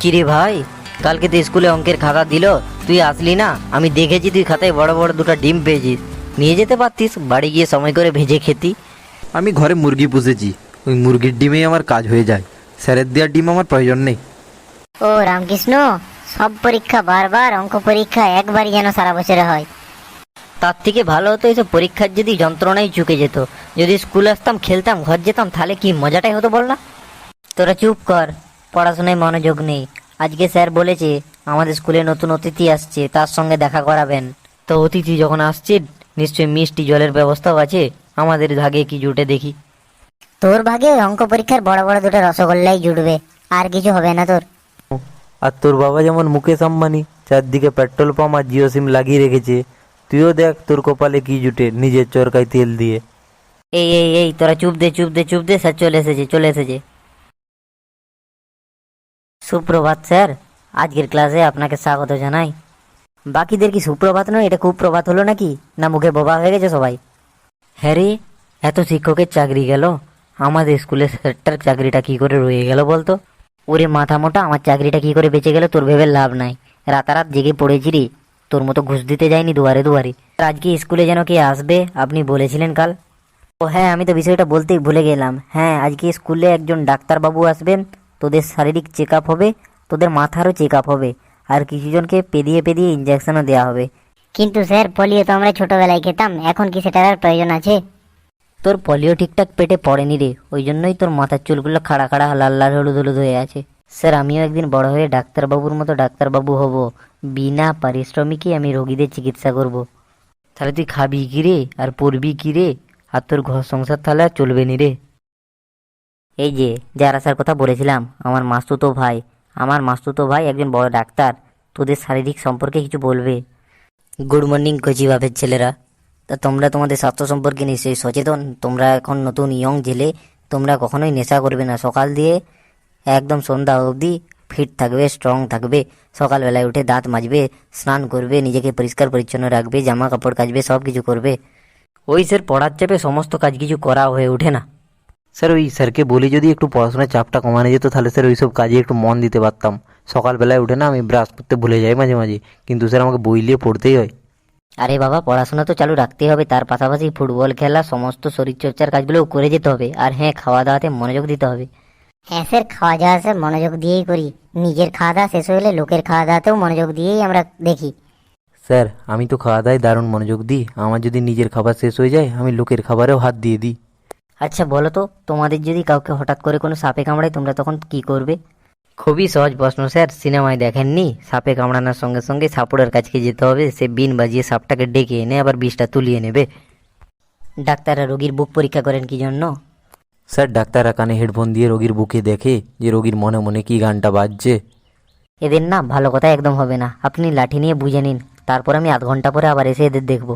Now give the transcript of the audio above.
কিরে ভাই কালকে তো স্কুলে অঙ্কের খাতা দিল তুই আসলি না? আমি দেখেছি তুই খাতায় বড় বড় দুটো ডিম পেয়েছিস। নিয়ে যেতে পারতিস? বাড়ি গিয়ে সময় করে ভেজে খেতি। আমি ঘরে মুরগি পুষেছি। ওই মুরগির ডিমেই আমার কাজ হয়ে যায়। স্যারের দেওয়ার ডিম আমার প্রয়োজন নেই। ও রামকৃষ্ণ সব পরীক্ষা বারবার অঙ্ক পরীক্ষা একবারই যেন সারা বছরে হয়। তার থেকে ভালো হতো এসব পরীক্ষার যদি যন্ত্রণাই চুকে যেত। যদি স্কুল আসতাম খেলতাম ঘর যেতাম তাহলে কি মজাটাই হতো বল না? তোরা চুপ কর। পড়াশোনায় মনোযোগ নেই। আজকে স্যার বলেছে আমাদের স্কুলে নতুন অতিথি আসছে তার সঙ্গে দেখা করাবেন। তো অতিথি যখন আসছে নিশ্চয়ই মিষ্টি জলের ব্যবস্থাও আছে। আমাদের ভাগে কি জুটে দেখি। তোর ভাগে অঙ্ক পরীক্ষার বড় বড় দুটো রসগোল্লাই জুটবে। আর কিছু হবে না তোর। আর তোর বাবা যেমন মুকেশ আম্বানি চারদিকে পেট্রোল পাম্প আর জিও সিম লাগিয়ে রেখেছে তুইও দেখ তোর কপালে কি জুটে নিজের চরকায় তেল দিয়ে। এই এই এই তোরা চুপ দে চুপ দে চুপ দে স্যার চলে এসেছে চলে এসেছে। সুপ্রভাত, স্যার। আজকের ক্লাসে আপনাকে স্বাগত জানাই। বাকিদের কি সুপ্রভাত নয়? এটা খুব প্রভাত হলো নাকি? না মুখে বোবা হয়ে গেছে সবাই? হ্যাঁ রে এত শিক্ষকের চাকরি গেল। আমাদের স্কুলের স্যারটার চাকরিটা কি করে রয়ে গেল বলতো? ওরে মাথা মোটা, আমার চাকরিটা কি করে বেঁচে গেল? তোর ভেবে লাভ নাই। রাতারাত জেগে পড়েছি রে। তোর মতো ঘুষ দিতে যায়নি দুয়ারে দুয়ারে। আজকে স্কুলে যেন কে আসবে, আপনি বলেছিলেন কাল? ও হ্যাঁ আমি তো বিষয়টা বলতেই ভুলে গেলাম। হ্যাঁ আজকে স্কুলে একজন ডাক্তারবাবু আসবেন। তোদের শারীরিক চেক আপ হবে তোদের মাথারও চেক আপ হবে আর কিছুজনকে পেদিয়ে পেদিয়ে ইঞ্জেকশনও দেওয়া হবে। কিন্তু স্যার পলিও তো আমরা ছোটোবেলায় খেতাম এখন কি সেটার আর প্রয়োজন আছে? তোর পলিও ঠিকঠাক পেটে পড়েনি রে ওই জন্যই তোর মাথার চুলগুলো খাড়া খাড়া লাল লাল হলুদ হলুদ হয়ে আছে। স্যার আমিও একদিন বড় হয়ে ডাক্তারবাবুর মতো ডাক্তারবাবু হব। বিনা পারিশ্রমিকে আমি রোগীদের চিকিৎসা করব। তাহলে তুই খাবি কি রে আর পড়বি কি রে? আর তোর ঘর সংসার তাহলে আর চলবে নি রে। এই যে যার আসার কথা বলেছিলাম আমার মাস্তুতো ভাই আমার মাস্তুতো ভাই একজন বড় ডাক্তার তোদের শারীরিক সম্পর্কে কিছু বলবে? গুড মর্নিং কচি বাপের ছেলেরা। তা তোমরা তোমাদের স্বাস্থ্য সম্পর্কে নিশ্চয়ই সচেতন। তোমরা এখন নতুন ইয়ং জেলে তোমরা কখনোই নেশা করবে না। সকাল দিয়ে একদম সন্ধ্যা অবধি ফিট থাকবে স্ট্রং থাকবে। সকালবেলায় উঠে দাঁত মাজবে স্নান করবে নিজেকে পরিষ্কার পরিচ্ছন্ন রাখবে জামা কাপড় কাচবে সব কিছু করবে। ওই স্যার পড়ার চাপে সমস্ত কাজ কিছু করা হয়ে ওঠে না। স্যার ওই স্যারকে বলি যদি একটু পড়াশোনার চাপটা কমানো যেত তাহলে স্যার ওইসব কাজে একটু মন দিতে পারতাম। সকালবেলায় উঠে না আমি ব্রাশ করতে ভুলে যাই মাঝে মাঝে কিন্তু স্যার আমাকে বই নিয়ে পড়তেই হয়। আরে বাবা পড়াশোনা তো চালু রাখতেই হবে তার পাশাপাশি ফুটবল খেলা সমস্ত শরীরচর্চার কাজগুলোও করে যেতে হবে আর হ্যাঁ খাওয়া দাওয়াতে মনোযোগ দিতে হবে। হ্যাঁ স্যার খাওয়া দাওয়া স্যার মনোযোগ দিয়েই করি। নিজের খাওয়া দাওয়া শেষ হলে লোকের খাওয়া দাওয়াতেও মনোযোগ দিয়েই আমরা দেখি। স্যার আমি তো খাওয়া দাওয়ায় দারুণ মনোযোগ দিই। আমার যদি নিজের খাবার শেষ হয়ে যায় আমি লোকের খাবারেও হাত দিয়ে দিই। আচ্ছা বলো তো তোমাদের যদি কাউকে হঠাৎ করে কোনো সাপে কামড়ায় তোমরা তখন কি করবে? খুবই সহজ প্রশ্ন স্যার। সিনেমায় দেখেননি? সাপে কামড়ানোর সঙ্গে সঙ্গে সাপুড়ের কাছকে যেতে হবে। সে বিন বাজিয়ে সাপটাকে ডেকে এনে আবার বিষটা তুলিয়ে নেবে। ডাক্তাররা রোগীর বুক পরীক্ষা করেন কি জন্য? স্যার ডাক্তাররা কানে হেডফোন দিয়ে রোগীর বুকে দেখে যে রোগীর মনে মনে কি গানটা বাজছে। এদের না ভালো কথা একদম হবে না। আপনি লাঠি নিয়ে বুঝে নিন। তারপর আমি আধ ঘণ্টা পরে আবার এসে এদের দেখব।